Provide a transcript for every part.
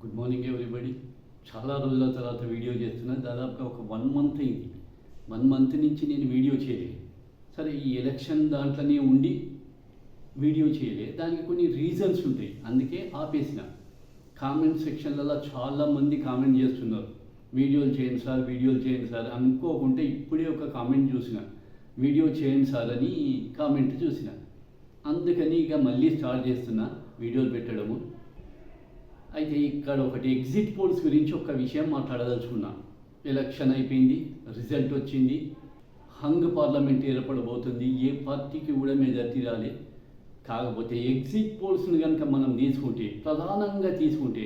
Good morning everybody చాలా రోజుల తర్వాత వీడియో చేస్తున్నా. దాదాపుగా ఒక వన్ మంత్ అయింది. వన్ మంత్ నుంచి నేను వీడియో చేయలేదు. సరే ఈ ఎలక్షన్ దాంట్లోనే ఉండి వీడియో చేయలే దానికి కొన్ని రీజన్స్ ఉంటాయి. అందుకే ఆపేసిన. కామెంట్ సెక్షన్లలో చాలా మంది కామెంట్ చేస్తున్నారు. వీడియోలు చేయండి సార్ వీడియోలు చేయండి సార్ అనుకోకుంటే ఇప్పుడే ఒక కామెంట్ చూసిన. వీడియో చేయండి సార్ అని కామెంట్ చూసిన. అందుకని ఇక మళ్ళీ స్టార్ట్ చేస్తున్నా. వీడియోలు పెట్టడము. అయితే ఇక్కడ ఒకటి ఎగ్జిట్ పోల్స్ గురించి ఒక విషయం మాట్లాడదలుచుకున్నా. ఎలక్షన్ అయిపోయింది రిజల్ట్ వచ్చింది. హంగ్ పార్లమెంట్ ఏర్పడబోతుంది ఏ పార్టీకి కూడా మెజార్టీ రాలే కాకపోతే ఎగ్జిట్ పోల్స్ని కనుక మనం తీసుకుంటే ప్రధానంగా తీసుకుంటే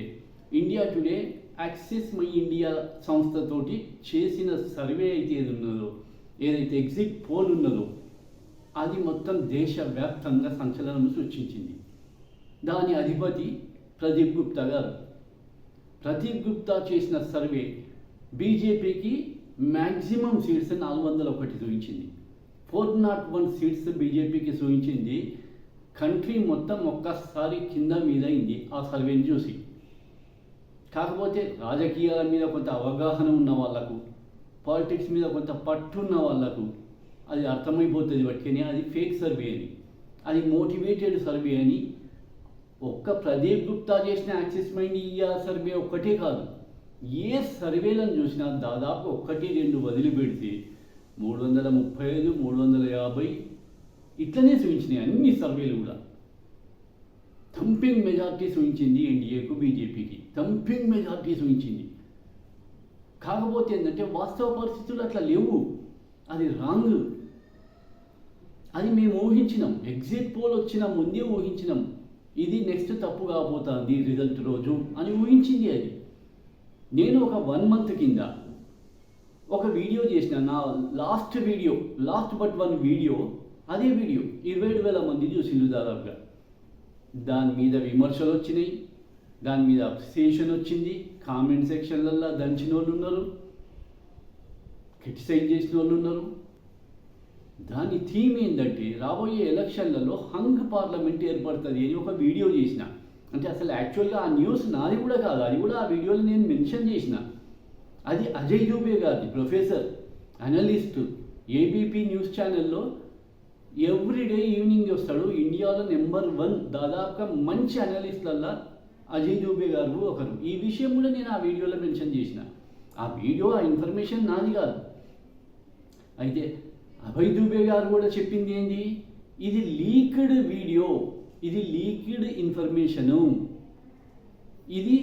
India Today Axis My India సంస్థతోటి చేసిన సర్వే అయితే ఏది ఉన్నదో ఏదైతే ఎగ్జిట్ పోల్ ఉన్నదో అది మొత్తం దేశవ్యాప్తంగా సంచలనం సృష్టించింది. దాని అధిపతి ప్రదీప్ గుప్తా గారు. ప్రదీప్ గుప్తా చేసిన సర్వే బీజేపీకి మ్యాక్సిమం సీట్స్ నాలుగు వందల ఒకటి చూపించింది ఫోర్ నాట్ వన్ సీట్స్ బీజేపీకి చూపించింది కంట్రీ మొత్తం ఒక్కసారి కింద మీద అయింది ఆ సర్వేని చూసి. కాకపోతే రాజకీయాల మీద కొంత అవగాహన ఉన్న వాళ్ళకు పాలిటిక్స్ మీద కొంత పట్టున్న వాళ్ళకు అది అర్థమైపోతుంది బట్టికని అది ఫేక్ సర్వే అని. అది మోటివేటెడ్ సర్వే అని ఒక్క ప్రదీప్ గుప్తా చేసిన యాక్సిస్ మైండ్ ఇండియా సర్వే ఒక్కటే కాదు. ఏ సర్వేలను చూసినా దాదాపు ఒక్కటి రెండు వదిలిపెడితే మూడు వందల ముప్పై ఐదు మూడు వందల యాభై ఇట్లనే చూపించినాయి అన్ని సర్వేలు కూడా. థంపింగ్ మెజార్టీ చూపించింది ఎన్డీఏకు బీజేపీకి. థంపింగ్ మెజార్టీ చూపించింది కాకపోతే ఏంటంటే వాస్తవ పరిస్థితులు అట్లా లేవు. అది రాంగ్. అది మేము ఊహించినాం. ఎగ్జిట్ పోల్ వచ్చిన ముందే ఊహించినాం. ఇది నెక్స్ట్ తప్పు కాబోతుంది రిజల్ట్ రోజు అని ఊహించింది అది. నేను ఒక వన్ మంత్ కింద ఒక వీడియో చేసిన నా last video last but one video అదే వీడియో ఇరవై ఏడు వేల మంది చూసిండు దాదాపుగా. దాని మీద విమర్శలు వచ్చినాయి దాని మీద అప్రిసియేషన్ వచ్చింది కామెంట్ సెక్షన్లల్లో దంచిన వాళ్ళు ఉన్నారు క్రిటిసైజ్ చేసిన వాళ్ళు ఉన్నారు. దాని థీమ్ ఏంటంటే రాబోయే ఎలక్షన్లలో హంగ్ పార్లమెంట్ ఏర్పడుతుంది అని ఒక వీడియో చేసిన. అంటే అసలు యాక్చువల్గా ఆ న్యూస్ నాది కూడా కాదు అది కూడా ఆ వీడియోలో నేను మెన్షన్ చేసిన. అది అజయ్ దూబే గారిది ప్రొఫెసర్ అనలిస్ట్ ఏబీపీ న్యూస్ ఛానల్లో ఎవ్రీడే ఈవినింగ్ వస్తాడు. ఇండియాలో నెంబర్ వన్ దాదాపుగా మంచి అనలిస్ట్లల్లా అజయ్ దూబే గారు ఒకరు. ఈ విషయం కూడా నేను ఆ వీడియోలో మెన్షన్ చేసిన. ఆ వీడియో ఆ ఇన్ఫర్మేషన్ నాది కాదు. అయితే అభయ్ దూబే గారు కూడా చెప్పింది ఏంది? ఇది లీక్డ్ వీడియో ఇది లీక్డ్ ఇన్ఫర్మేషను. ఇది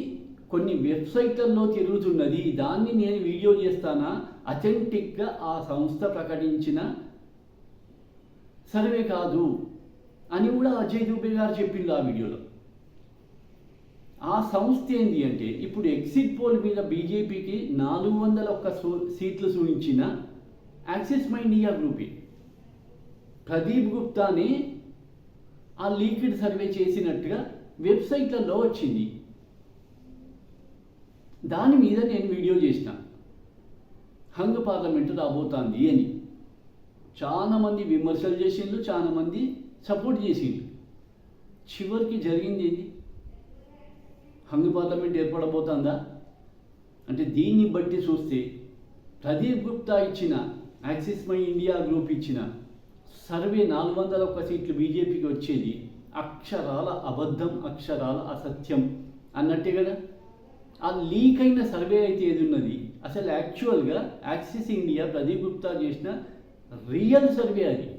కొన్ని వెబ్సైట్లలో తిరుగుతున్నది. దాన్ని నేను వీడియో చేస్తానా? అథెంటిక్గా ఆ సంస్థ ప్రకటించిన సర్వే కాదు అని కూడా అజయ్ దూబే గారు చెప్పింది ఆ వీడియోలో. ఆ సంస్థ ఏంటి అంటే ఇప్పుడు ఎగ్జిట్ పోల్ మీద బీజేపీకి నాలుగు వందల ఒక్క సీట్లు చూపించిన యాక్సిస్ మై ఇండియా గ్రూపే ప్రదీప్ గుప్తాని ఆ లీక్డ్ సర్వే చేసినట్టుగా వెబ్సైట్లలో వచ్చింది. దాని మీద నేను వీడియో చేసిన. హంగ్ పార్లమెంటు రాబోతోంది అని. చాలామంది విమర్శలు చేసిండ్రు చాలామంది సపోర్ట్ చేసిండ్రు. చివరికి జరిగింది ఏంటి హంగ్ పార్లమెంట్ ఏర్పడబోతుందా? అంటే దీన్ని బట్టి చూస్తే ప్రదీప్ గుప్తా ఇచ్చిన యాక్సిస్ మై ఇండియా గ్రూప్ ఇచ్చిన సర్వే నాలుగు వందల ఒక్క సీట్లు బీజేపీకి వచ్చేది అక్షరాల అబద్ధం అక్షరాల అసత్యం అన్నట్టే కదా? ఆ లీక్ అయిన సర్వే అయితే ఏది ఉన్నది? అసలు యాక్చువల్గా యాక్సిస్ ఇండియా ప్రదీప్ గుప్తా చేసిన రియల్ సర్వే అది.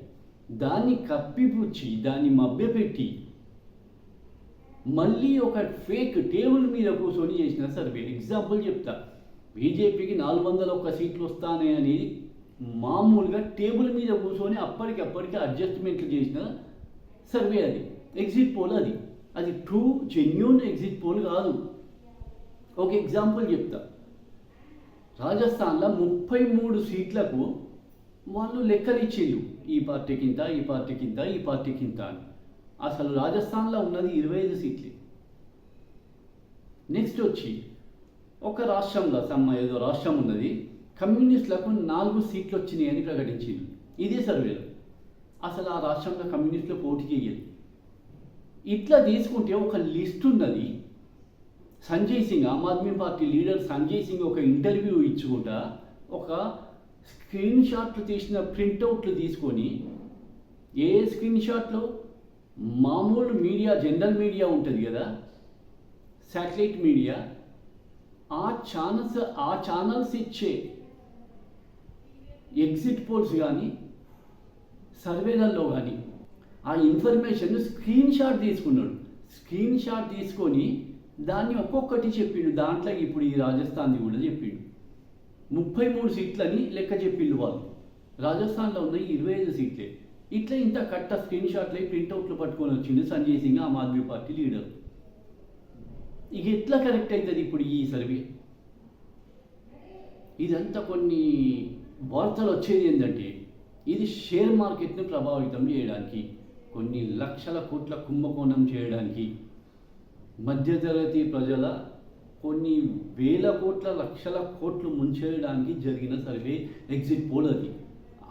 దాన్ని కప్పిపుచ్చి దాన్ని మభ్యపెట్టి మళ్ళీ ఒక ఫేక్ టేబుల్ మీద కూర్చొని చేసిన సర్వే. ఎగ్జాంపుల్ చెప్తా. బీజేపీకి నాలుగు వందల ఒక్క సీట్లు వస్తానే అనేది మామూలుగా టేబుల్ మీద కూర్చొని అప్పటికప్పటికి అడ్జస్ట్మెంట్లు చేసిన సర్వే అది. ఎగ్జిట్ పోల్ అది. అది ట్రూ జెన్యున్ ఎగ్జిట్ పోల్ కాదు. ఒక ఎగ్జాంపుల్ చెప్తా. రాజస్థాన్లో ముప్పై మూడు సీట్లకు వాళ్ళు లెక్కలు ఇచ్చిండ్రు. ఈ పార్టీకి ఇంత ఈ పార్టీకి ఇంత ఈ పార్టీకి ఇంత అని. అసలు రాజస్థాన్లో ఉన్నది ఇరవై ఐదు సీట్లే. నెక్స్ట్ వచ్చి ఒక రాష్ట్రంలో సమ్మ ఏదో రాష్ట్రం ఉన్నది. కమ్యూనిస్టులకు నాలుగు సీట్లు వచ్చినాయని ప్రకటించింది ఇదే సర్వేలో. అసలు ఆ రాష్ట్రంలో కమ్యూనిస్టులు పోటీ చేయదు ఇట్లా తీసుకుంటే ఒక లిస్ట్ ఉన్నది. సంజయ్ సింగ్ ఆమ్ ఆద్మీ పార్టీ లీడర్ సంజయ్ సింగ్ ఒక ఇంటర్వ్యూ ఇచ్చుకుంటా ఒక స్క్రీన్ షాట్లు తీసిన ప్రింట్అవుట్లు తీసుకొని ఏ స్క్రీన్ షాట్లు మామూలు మీడియా జనరల్ మీడియా ఉంటుంది కదా శాటిలైట్ మీడియా ఆ ఛానల్స్ ఆ ఛానల్స్ ఇచ్చే ఎగ్జిట్ పోల్స్ కానీ సర్వేలలో కానీ ఆ ఇన్ఫర్మేషన్ స్క్రీన్ షాట్ తీసుకున్నాడు. స్క్రీన్ షాట్ తీసుకొని దాన్ని ఒక్కొక్కటి చెప్పిండు. దాంట్లో ఇప్పుడు ఈ రాజస్థాన్ది కూడా చెప్పిండు. ముప్పై మూడు సీట్లని లెక్క చెప్పిండు వాళ్ళు. రాజస్థాన్లో ఉన్న ఇరవై ఐదు సీట్లే. ఇట్లా ఇంత కట్ట స్క్రీన్ షాట్లు ప్రింట్అవుట్లు పట్టుకొని వచ్చిండు సంజయ్ సింగ్ ఆమ్ ఆద్మీ పార్టీ లీడర్. ఇక ఎట్లా కరెక్ట్ అవుతుంది ఇప్పుడు ఈ సర్వే? ఇదంతా కొన్ని వార్తలు వచ్చేది ఏంటంటే ఇది షేర్ మార్కెట్ని ప్రభావితం చేయడానికి కొన్ని లక్షల కోట్ల కుంభకోణం చేయడానికి మధ్యతరగతి ప్రజల కొన్ని వేల కోట్ల లక్షల కోట్లు ముంచేయడానికి జరిగిన సర్వే ఎగ్జిట్ పోల్ అది.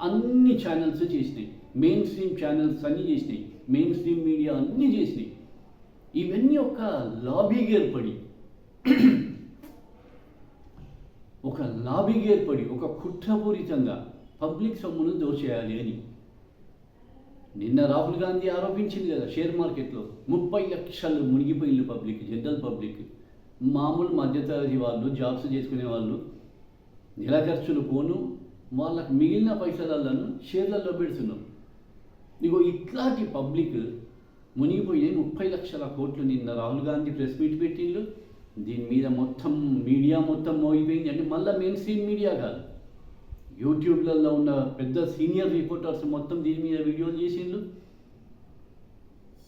అన్ని ఛానల్స్ చేసినాయి. మెయిన్ స్ట్రీమ్ ఛానల్స్ అన్నీ చేసినాయి. మెయిన్ స్ట్రీమ్ మీడియా అన్నీ చేసినాయి. ఇవన్నీ ఒక లాబీగా ఏర్పడి ఒక లాబీకి ఏర్పడి ఒక కుట్రపూరితంగా పబ్లిక్ సొమ్మును దోచేయాలి అని. నిన్న రాహుల్ గాంధీ ఆరోపించింది కదా షేర్ మార్కెట్లో ముప్పై లక్షలు మునిగిపోయింది పబ్లిక్ జనరల్ పబ్లిక్. మామూలు మధ్యతరగతి వాళ్ళు జాబ్స్ చేసుకునే వాళ్ళు నెల ఖర్చులు పోను వాళ్ళకి మిగిలిన పైసలను షేర్లలో పెడుతున్నాం ఇగో ఇట్లాంటి పబ్లిక్ మునిగిపోయి ముప్పై లక్షల కోట్లు నిన్న రాహుల్ గాంధీ ప్రెస్ మీట్ పెట్టిండు. దీని మీద మొత్తం మీడియా మొత్తం మోగిపోయింది. అంటే మళ్ళీ మెయిన్ స్ట్రీమ్ మీడియా కాదు. యూట్యూబ్లలో ఉన్న పెద్ద సీనియర్ రిపోర్టర్స్ మొత్తం దీని మీద వీడియోలు చేసిండ్రు.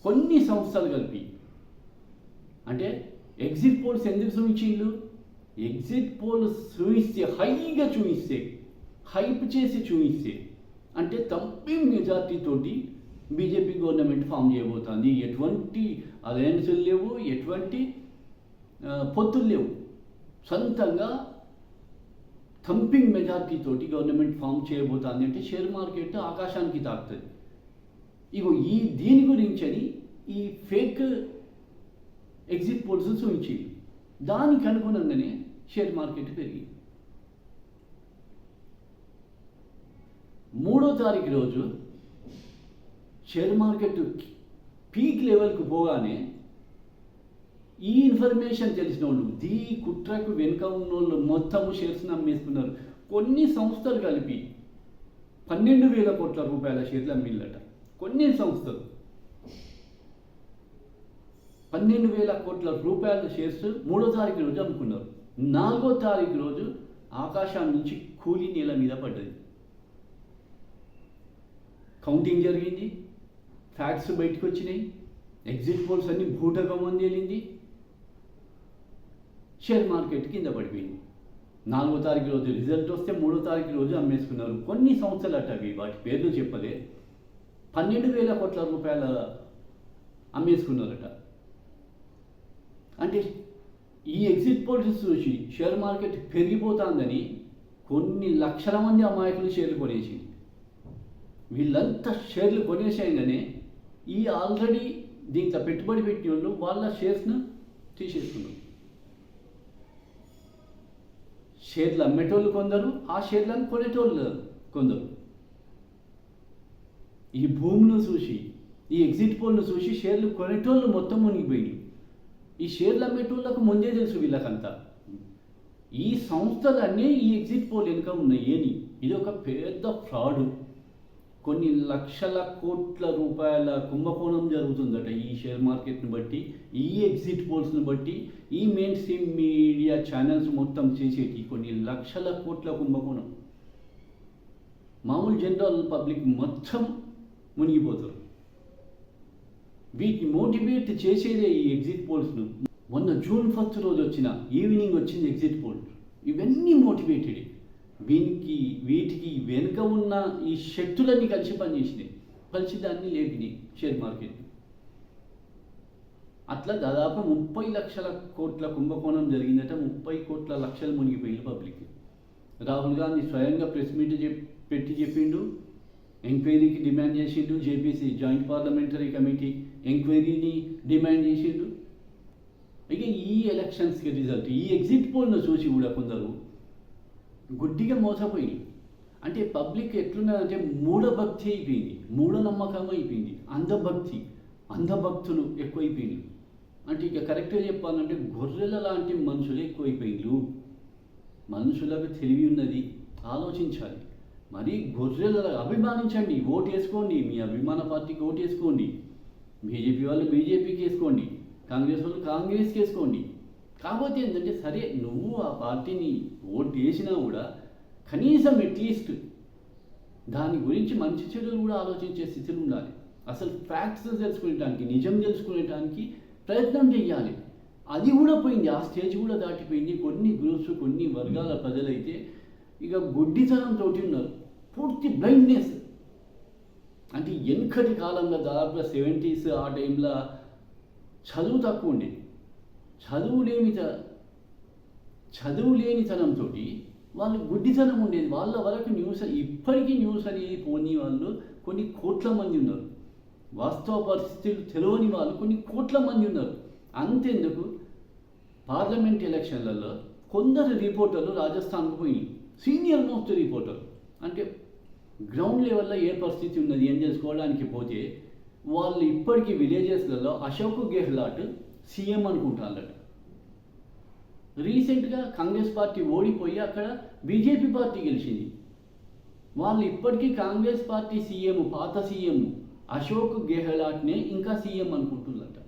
కొన్ని సంస్థలు కలిపి. అంటే ఎగ్జిట్ పోల్స్ ఎందుకు చూపించిండ్రు? ఎగ్జిట్ పోల్స్ చూపిస్తే హైగా చూపిస్తే హైప్ చేసి చూపిస్తే అంటే తప్పి మెజార్టీ తోటి బీజేపీ గవర్నమెంట్ ఫామ్ చేయబోతోంది. ఎటువంటి అలయన్సులు లేవు. ఎటువంటి పొత్తులు లేవు. సొంతంగా థంపింగ్ మెజార్టీ తోటి గవర్నమెంట్ ఫామ్ చేయబోతుంది అంటే షేర్ మార్కెట్ ఆకాశానికి తాకుతుంది. ఇగో ఈ దీని గురించి అని ఈ ఫేక్ ఎగ్జిట్ పోల్స్ చూపించింది. దానికి అనుగుణంగానే షేర్ మార్కెట్ పెరిగింది. మూడో తారీఖు రోజు షేర్ మార్కెట్ పీక్ లెవెల్కి పోగానే ఈ ఇన్ఫర్మేషన్ తెలిసిన వాళ్ళు దీ కుట్రకు వెనుక ఉన్న వాళ్ళు మొత్తము షేర్స్ని అమ్మేసుకున్నారు కొన్ని సంస్థలు కలిపి పన్నెండు వేల కోట్ల రూపాయల షేర్లు అమ్మిళ్ళట. కొన్ని సంస్థలు. పన్నెండు వేల కోట్ల రూపాయల షేర్స్ మూడో తారీఖు రోజు అమ్ముకున్నారు. నాలుగో తారీఖు రోజు ఆకాశం నుంచి కూలి నేల మీద పడ్డది. కౌంటింగ్ జరిగింది. ఫ్యాక్ట్స్ బయటకు వచ్చినాయి. ఎగ్జిట్ పోల్స్ అన్ని భూటకం తేలింది షేర్ మార్కెట్ కింద పడిపోయింది. నాలుగో తారీఖు రోజు రిజల్ట్ వస్తే మూడో తారీఖు రోజు అమ్మేసుకున్నారు. కొన్ని సంస్థలు అట్టవి వాటి పేర్లు చెప్పలే. పన్నెండు వేల కోట్ల రూపాయల అమ్మేసుకున్నారట. అంటే ఈ ఎగ్జిట్ పోల్స్ చూసి షేర్ మార్కెట్ పెరిగిపోతుందని కొన్ని లక్షల మంది అమాయకులు షేర్లు కొనేసింది. వీళ్ళంతా షేర్లు కొనేసేయగానే ఈ ఆల్రెడీ దీంట్లో పెట్టుబడి పెట్టిన వాళ్ళు వాళ్ళ షేర్స్ను తీసేసుకున్నారు. షేర్లు అమ్మేటోళ్ళు కొందరు ఆ షేర్లను కొనేటోళ్ళు కొందరు. ఈ భూమిని చూసి ఈ ఎగ్జిట్ పోల్ను చూసి షేర్లు కొనేటోళ్ళు మొత్తం మునిగిపోయి ఈ షేర్లు అమ్మేటోళ్ళకు ముందే తెలుసు వీళ్ళకంతా. ఈ సంస్థలన్నీ ఈ ఎగ్జిట్ పోల్ వెనుక ఉన్నాయి అని. ఇది ఒక పెద్ద ఫ్రాడ్. కొన్ని లక్షల కోట్ల రూపాయల కుంభకోణం జరుగుతుందట ఈ షేర్ మార్కెట్ని బట్టి ఈ ఎగ్జిట్ పోల్స్ని బట్టి ఈ మెయిన్ స్ట్రీమ్ మీడియా ఛానల్స్ మొత్తం చేసేటి కొన్ని లక్షల కోట్ల కుంభకోణం. మామూలు జనరల్ పబ్లిక్ మొత్తం మునిగిపోతారు. వీటిని మోటివేట్ చేసేదే ఈ ఎగ్జిట్ పోల్స్ను. మొన్న జూన్ ఫస్ట్ రోజు వచ్చిన ఈవినింగ్ వచ్చింది ఎగ్జిట్ పోల్ ఇవన్నీ మోటివేటెడ్. వీనికి వీటికి వెనుక ఉన్న ఈ శక్తులన్నీ కలిసి పనిచేసినాయి. కలిసి దాన్ని లేపినాయి షేర్ మార్కెట్. అట్లా దాదాపు ముప్పై లక్షల కోట్ల కుంభకోణం జరిగిందట ముప్పై కోట్ల లక్షలు మునిగిపోయింది పబ్లిక్ రాహుల్ గాంధీ స్వయంగా ప్రెస్ మీట్ పెట్టి చెప్పిండు ఎంక్వైరీకి డిమాండ్ చేసిండు జేపీసీ జాయింట్ పార్లమెంటరీ కమిటీ ఎంక్వైరీని డిమాండ్ చేసిండు. ఇక ఈ ఎలక్షన్స్కి రిజల్ట్ ఈ ఎగ్జిట్ పోల్ను చూసి కూడా కొందరు గుడ్డిగా మోసపోయింది. అంటే పబ్లిక్ ఎట్లున్నదంటే మూఢభక్తి అయిపోయింది. మూఢనమ్మకం అయిపోయింది అంధభక్తి. అంధభక్తులు ఎక్కువైపోయింది అంటే ఇక కరెక్ట్గా చెప్పాలంటే గొర్రెల లాంటి మనుషులు ఎక్కువైపోయిండ్రు మనుషులకు తెలివి ఉన్నది. ఆలోచించాలి. మరి గొర్రెల అభిమానించండి. ఓటు వేసుకోండి. మీ అభిమాన పార్టీకి ఓటు వేసుకోండి. బీజేపీ వాళ్ళు బీజేపీకి వేసుకోండి. కాంగ్రెస్ వాళ్ళు కాంగ్రెస్కి వేసుకోండి. కాకపోతే ఏంటంటే సరే నువ్వు ఆ పార్టీని ఓటు వేసినా కూడా కనీసం అట్లీస్ట్ దాని గురించి మంచి చెడులు కూడా ఆలోచించే స్థితిలో ఉండాలి. అసలు ఫ్యాక్ట్స్ తెలుసుకునేటానికి నిజం తెలుసుకునేటానికి ప్రయత్నం చేయాలి అది కూడా పోయింది. ఆ స్టేజ్ కూడా దాటిపోయింది. కొన్ని గ్రూప్స్ కొన్ని వర్గాల ప్రజలైతే ఇక గుడ్డితనంతో ఉన్నారు. పూర్తి బ్లైండ్నెస్ అంటే వెనుకటి కాలంలో దాదాపుగా సెవెంటీస్ ఆ టైంలో చదువు తక్కువ ఉండేది. చదువు లేని చదువు వాళ్ళు గుడ్డితనం ఉండేది. వాళ్ళ వరకు న్యూస్ ఇప్పటికీ న్యూస్ అనేది పోని వాళ్ళు కొన్ని కోట్ల మంది ఉన్నారు. వాస్తవ పరిస్థితులు తెలియని వాళ్ళు కొన్ని కోట్ల మంది ఉన్నారు. అంతెందుకు? పార్లమెంట్ ఎలక్షన్లలో కొందరు రిపోర్టర్లు రాజస్థాన్కు పోయి సీనియర్ మోస్ట్ రిపోర్టర్. అంటే గ్రౌండ్ లెవెల్లో ఏ పరిస్థితి ఉన్నది ఏం చేసుకోవడానికి పోతే వాళ్ళు ఇప్పటికీ విలేజెస్లలో అశోక్ గెహ్లాట్ సీఎం అనుకుంటున్నారట రీసెంట్గా కాంగ్రెస్ పార్టీ ఓడిపోయి అక్కడ బీజేపీ పార్టీ గెలిచింది. వాళ్ళు ఇప్పటికీ కాంగ్రెస్ పార్టీ సీఎం పాత సీఎం అశోక్ గెహ్లాట్నే ఇంకా సీఎం అనుకుంటున్నారట.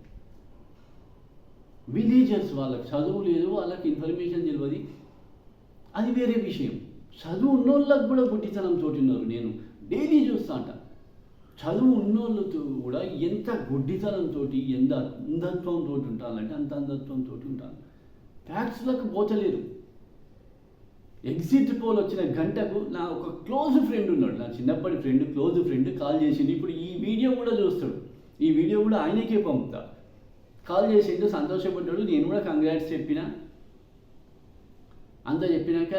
విలేజర్స్ వాళ్ళకి చదువు లేదు వాళ్ళకి ఇన్ఫర్మేషన్ తెలియదు. అది వేరే విషయం. చదువు ఉన్నోళ్ళకి కూడా గుట్టితనం తోటిన్నారు నేను డైలీ చూస్తా అంట. చదువు ఉన్నోళ్ళతో కూడా ఎంత గుడ్డితనంతో ఎంత అంధత్వంతో ఉంటానంటే అంత అంధత్వంతో ఉంటాను ట్యాక్స్లకు పోతలేరు ఎగ్జిట్ పోల్ వచ్చిన గంటకు నా ఒక క్లోజ్ ఫ్రెండ్ ఉన్నాడు. నా చిన్నప్పటి ఫ్రెండ్ క్లోజ్ ఫ్రెండ్ కాల్ చేసింది ఇప్పుడు ఈ వీడియో కూడా చూస్తాడు. ఈ వీడియో కూడా ఆయనకే పంపుతా. కాల్ చేసిండు సంతోషపడ్డాడు. నేను కూడా కంగ్రాట్స్ చెప్పిన. అంతా చెప్పినాక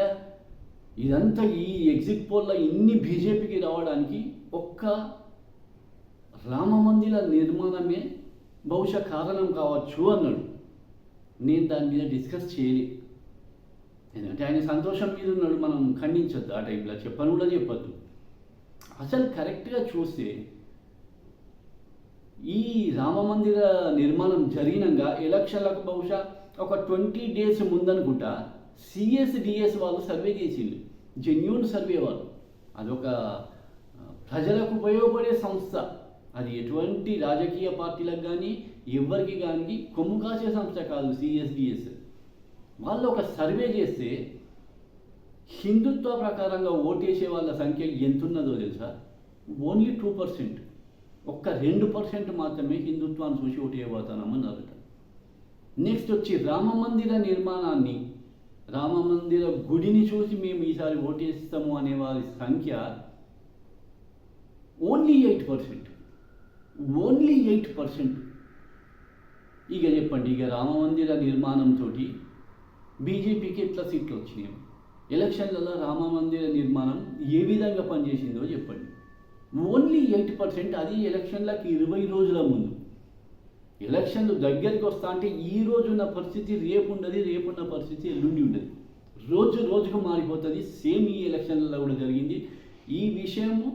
ఇదంతా ఈ ఎగ్జిట్ పోల్లో ఇన్ని బీజేపీకి రావడానికి ఒక్క రామ మందిర నిర్మాణమే బహుశా కారణం కావచ్చు అన్నాడు. నేను దాని మీద డిస్కస్ చేయలే. ఎందుకంటే ఆయన సంతోషం మీద ఉన్నాడు మనం ఖండించొద్దు. ఆ టైంలో చెప్పను కూడా చెప్పొద్దు. అసలు కరెక్ట్గా చూస్తే ఈ రామమందిర నిర్మాణం జరిగినాక ఎలక్షన్లకు బహుశా ఒక ట్వంటీ డేస్ ముందనుకుంటా సిఎస్డిఎస్ వాళ్ళు సర్వే చేసిండు జెన్యున్ సర్వే వాళ్ళు. అదొక ప్రజలకు ఉపయోగపడే సంస్థ. అది ఎటువంటి రాజకీయ పార్టీలకు కానీ ఎవరికి కానీ కొమ్ము కాసే సంస్థ కాదు సిఎస్డిఎస్. వాళ్ళు ఒక సర్వే చేస్తే హిందుత్వ ప్రకారంగా ఓటేసే వాళ్ళ సంఖ్య ఎంతున్నదో తెలుసా? Only two percent. ఒక్క రెండు పర్సెంట్ మాత్రమే హిందుత్వాన్ని చూసి ఓటేయబోతానమన్నారట నెక్స్ట్ వచ్చి రామ మందిర నిర్మాణాన్ని రామ మందిర గుడిని చూసి మేము ఈసారి ఓటేస్తాము అనే వారి సంఖ్య only eight percent. Only eight percent ఇక చెప్పండి ఇక రామ మందిర నిర్మాణంతో బీజేపీకి ఎట్లా సీట్లు వచ్చినాయి? ఎలక్షన్లలో రామమందిర నిర్మాణం ఏ విధంగా పనిచేసిందో చెప్పండి. ఓన్లీ ఎయిట్ పర్సెంట్ అది ఎలక్షన్లకు ఇరవై రోజుల ముందు. ఎలక్షన్లు దగ్గరికి వస్తా అంటే ఈ రోజున్న పరిస్థితి రేపు ఉండదు రేపున్న పరిస్థితి ఎల్లుండి ఉండదు. రోజు రోజుకు మారిపోతుంది. సేమ్ ఈ ఎలక్షన్లలో కూడా జరిగింది. ఈ విషయము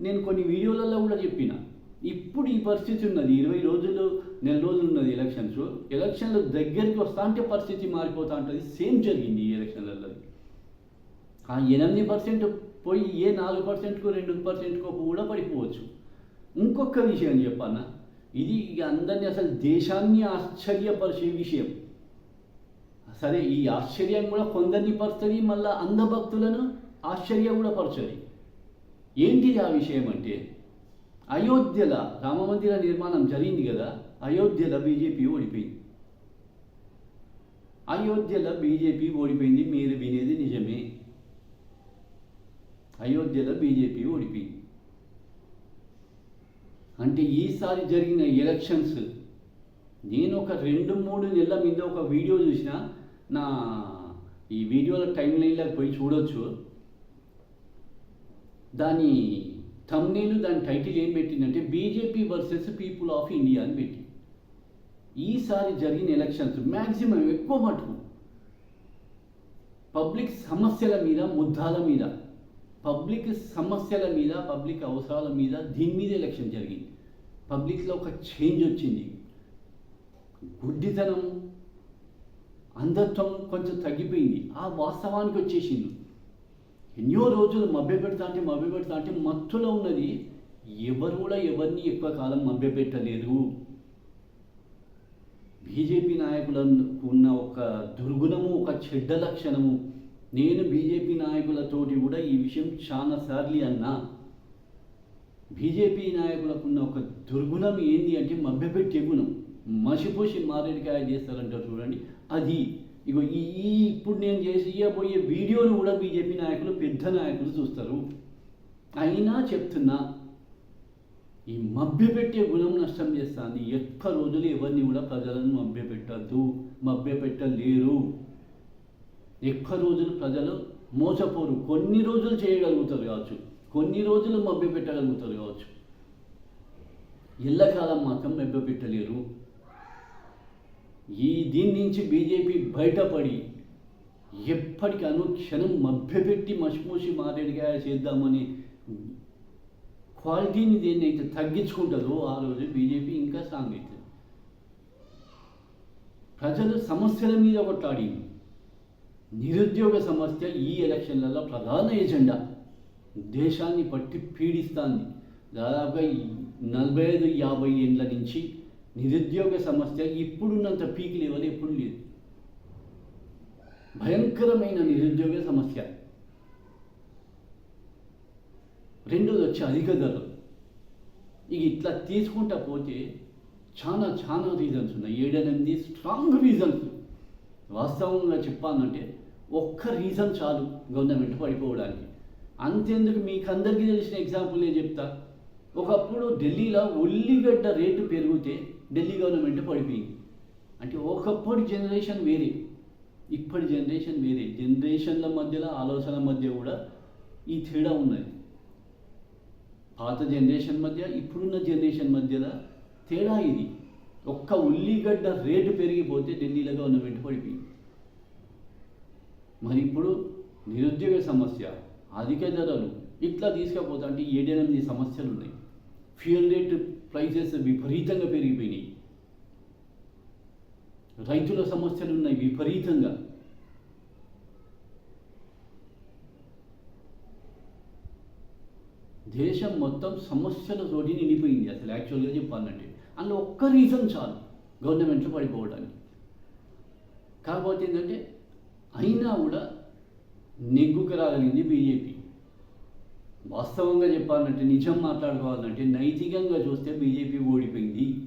నేను కొన్ని వీడియోలలో కూడా చెప్పిన. ఇప్పుడు ఈ పరిస్థితి ఉన్నది. ఇరవై రోజులు నెల రోజులు ఉన్నది ఎలక్షన్స్ ఎలక్షన్లు దగ్గరికి వస్తా అంటే పరిస్థితి మారిపోతా ఉంటుంది. సేమ్ జరిగింది ఈ ఎలక్షన్లలో ఆ ఎనిమిది పర్సెంట్ పోయి ఏ నాలుగు పర్సెంట్కు రెండు పర్సెంట్కో కూడా పడిపోవచ్చు. ఇంకొక విషయం చెప్పన్న ఇది అందరినీ అసలు దేశాన్ని ఆశ్చర్యపరిచే విషయం. సరే ఈ ఆశ్చర్యం కూడా కొందరిని పరుస్తుంది మళ్ళీ అంధభక్తులను ఆశ్చర్యం కూడా పరచది ఏంటిది ఆ విషయం అంటే? అయోధ్యల రామమందిర నిర్మాణం జరిగింది కదా అయోధ్యల బీజేపీ ఓడిపోయింది. అయోధ్యల బీజేపీ ఓడిపోయింది మీరు వినేది నిజమే. అయోధ్యలో బీజేపీ ఓడిపోయింది. అంటే ఈసారి జరిగిన ఎలక్షన్స్ నేను ఒక రెండు మూడు నెలల మీద ఒక వీడియో చూసిన నా ఈ వీడియోల టైం లైన్లోకి పోయి చూడొచ్చు. దాని తమ్నేలు దాని టైటిల్ ఏం పెట్టిందంటే BJP versus people of India అని పెట్టి ఈసారి జరిగిన ఎలక్షన్స్ మ్యాక్సిమం ఎక్కువ మటుకు పబ్లిక్ సమస్యల మీద ముద్దాల మీద పబ్లిక్ సమస్యల మీద పబ్లిక్ అవసరాల మీద దీని మీద ఎలక్షన్ జరిగింది. పబ్లిక్లో ఒక చేంజ్ వచ్చింది. గుడ్డితనం అంధత్వం కొంచెం తగ్గిపోయింది. ఆ వాస్తవానికి వచ్చేసింది. ఎన్నో రోజులు మభ్య పెడతా అంటే మభ్య పెడతా అంటే మత్తులో ఉన్నది. ఎవరు కూడా ఎవరిని ఎక్కువ కాలం మభ్య పెట్టలేదు. బీజేపీ నాయకులకు ఉన్న ఒక దుర్గుణము ఒక చెడ్డ లక్షణము. నేను బీజేపీ నాయకులతోటి కూడా ఈ విషయం చాలా సార్లు అన్నా. బీజేపీ నాయకులకు ఉన్న ఒక దుర్గుణం ఏంది అంటే మభ్యపెట్టే గుణం. మసిపోసి మారేడికాయ చేస్తారంటారు చూడండి. అది ఇగో ఈ ఇప్పుడు నేను చేసి ఇవ్వబోయే వీడియోను కూడా బీజేపీ నాయకులు పెద్ద నాయకులు చూస్తారు. అయినా చెప్తున్నా ఈ మభ్యపెట్టే గుణం నష్టం చేస్తుంది. ఎక్క రోజులు ఎవరిని కూడా ప్రజలను మభ్యపెట్టద్దు మభ్యపెట్టలేరు. ఎక్క రోజులు ప్రజలు మోసపోరు. కొన్ని రోజులు చేయగలుగుతారు కావచ్చు. కొన్ని రోజులు మభ్యపెట్టగలుగుతారు కావచ్చు. ఎల్లకాలం మాత్రం మభ్యపెట్టలేరు. ఈ దీని నుంచి బీజేపీ బయటపడి ఎప్పటికీ అనుక్షణం మభ్యపెట్టి మసిమూసి మారేడుగా చేద్దామని క్వాలిటీని దేన్ని అయితే తగ్గించుకుంటుందో ఆ రోజు బీజేపీ ఇంకా స్ట్రాంగ్ అవుతుంది ప్రజలు సమస్యల మీద కొట్లాడి నిరుద్యోగ సమస్య ఈ ఎలక్షన్లలో ప్రధాన ఎజెండా. దేశాన్ని పట్టి పీడిస్తాంది. దాదాపుగా నలభై ఐదు యాభై ఏళ్ళ నుంచి నిరుద్యోగ సమస్య ఇప్పుడున్నంత పీక్ లెవెల్ ఎప్పుడు లేదు. భయంకరమైన నిరుద్యోగ సమస్య. రెండోది వచ్చి అధిక ధరలు. ఇక ఇట్లా తీసుకుంటా పోతే చాలా చాలా రీజన్స్ ఉన్నాయి. ఏడెనిమిది స్ట్రాంగ్ రీజన్స్ వాస్తవంగా చెప్పాలంటే ఒక్క రీజన్ చాలు గవర్నమెంట్ పడిపోవడానికి. అంతెందుకు మీకు అందరికీ తెలిసిన ఎగ్జాంపుల్ నేను చెప్తా. ఒకప్పుడు ఢిల్లీలో ఉల్లిగడ్డ రేటు పెరిగితే ఢిల్లీ గవర్నమెంట్ పడిపోయింది. అంటే ఒకప్పటి జనరేషన్ వేరే ఇప్పటి జనరేషన్ వేరే. జనరేషన్ల మధ్యలో ఆలోచన మధ్య కూడా ఈ తేడా ఉన్నది. పాత జనరేషన్ మధ్య ఇప్పుడున్న జనరేషన్ మధ్యలో తేడా ఇది. ఒక్క ఉల్లిగడ్డ రేటు పెరిగిపోతే ఢిల్లీలో గవర్నమెంట్ పడిపోయింది. మరి ఇప్పుడు నిరుద్యోగ సమస్య అధిక ధరలు ఇట్లా తీసుకపోతా అంటే ఏడెనిమిది సమస్యలు ఉన్నాయి. ఫ్యూయల్ రేటు ప్రైజెస్ విపరీతంగా పెరిగిపోయినాయి. రైతుల సమస్యలు ఉన్నాయి విపరీతంగా. దేశం మొత్తం సమస్యలతోటి నిండిపోయింది అసలు యాక్చువల్గా చెప్పాలంటే. అందులో ఒక్క రీజన్ చాలు గవర్నమెంట్లో పడిపోవడానికి. కాకపోతే ఏంటంటే అయినా కూడా నెగ్గుకు రాగలిగింది బీజేపీ వాస్తవంగా చెప్పాలంటే నిజం మాట్లాడుకోవాలంటే నైతికంగా చూస్తే బీజేపీ ఓడిపోయింది.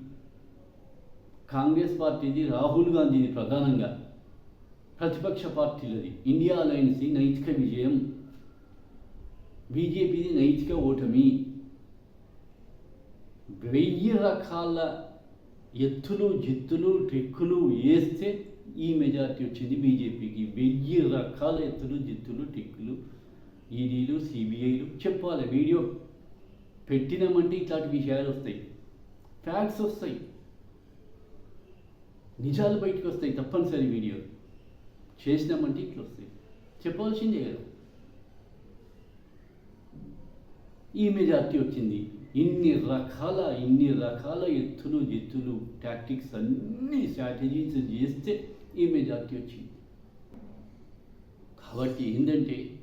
కాంగ్రెస్ పార్టీది రాహుల్ గాంధీది ప్రధానంగా ప్రతిపక్ష పార్టీలది ఇండియా అలయన్స్ నైతిక విజయం. బీజేపీది నైతిక ఓటమి. వెయ్యి రకాల ఎత్తులు జిత్తులు ట్రిక్కులు వేస్తే ఈ మెజార్టీ వచ్చింది బీజేపీకి. వెయ్యి రకాల ఎత్తులు జిత్తులు ట్రిక్కులు ఈడీలు సిబిఐలు చెప్పాలి వీడియో పెట్టినామంటే ఇట్లాంటి విషయాలు వస్తాయి. ఫ్యాక్ట్స్ వస్తాయి. నిజాలు బయటకు వస్తాయి తప్పనిసరి వీడియో. చేసినామంటే ఇట్లా వస్తాయి. చెప్పవలసిందే కదా. ఈ మెజార్టీ వచ్చింది. ఇన్ని రకాల ఇన్ని రకాల ఎత్తులు ఎత్తులు టాక్టిక్స్ అన్ని స్ట్రాటజీస్ చేస్తే ఈ మెజార్టీ వచ్చింది. కాబట్టి ఏంటంటే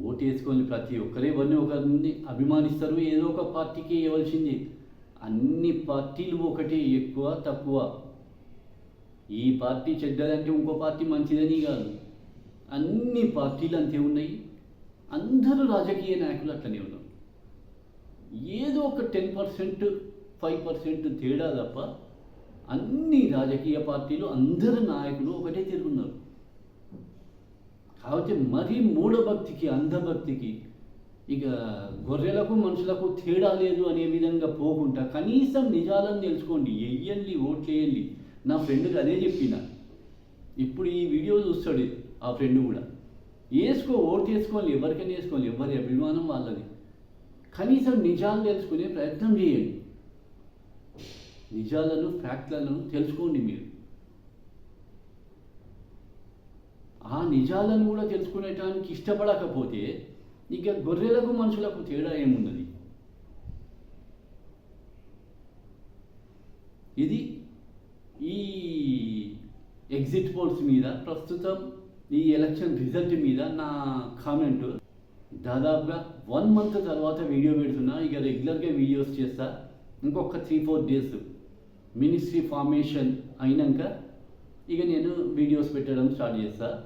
ఓటు వేసుకొని ప్రతి ఒక్కరే ఎవరిని ఒకరిని అభిమానిస్తారు ఏదో ఒక పార్టీకి ఇవ్వాల్సిందే. అన్ని పార్టీలు ఒకటే ఎక్కువ తక్కువ. ఈ పార్టీ చెడ్డదంటే ఇంకో పార్టీ మంచిదని కాదు. అన్ని పార్టీలు అంతే ఉన్నాయి. అందరూ రాజకీయ నాయకులు అట్లనే ఉన్నారు. ఏదో ఒక టెన్ పర్సెంట్ ఫైవ్ పర్సెంట్ తేడా తప్ప అన్ని రాజకీయ పార్టీలు అందరు నాయకులు ఒకటే తిరుగున్నారు కాబట్టి మరీ మూఢభక్తికి అంధభక్తికి ఇక గొర్రెలకు మనుషులకు తేడా లేదు అనే విధంగా పోకుండా కనీసం నిజాలను తెలుసుకోండి. వెయ్యండి ఓట్లేయండి. నా ఫ్రెండ్కి అదే చెప్పిన. ఇప్పుడు ఈ వీడియో చూస్తాడు ఆ ఫ్రెండ్ కూడా. వేసుకో ఓటు వేసుకోవాలి ఎవరికైనా వేసుకోవాలి ఎవరి అభిమానం వాళ్ళది. కనీసం నిజాలు తెలుసుకునే ప్రయత్నం చేయండి. నిజాలను ఫ్యాక్ట్లను తెలుసుకోండి మీరు. ఆ నిజాలను కూడా తెలుసుకునేటానికి ఇష్టపడకపోతే ఇక గొర్రెలకు మనుషులకు తేడా ఏమున్నది ఇది ఈ ఎగ్జిట్ పోల్స్ మీద ప్రస్తుతం ఈ ఎలక్షన్ రిజల్ట్ మీద నా కామెంట్. దాదాపుగా వన్ మంత్ తర్వాత వీడియో పెడుతున్నా ఇక రెగ్యులర్గా వీడియోస్ చేస్తా. ఇంకొక three four days ministry formation అయినాక ఇక నేను వీడియోస్ పెట్టడం స్టార్ట్ చేస్తాను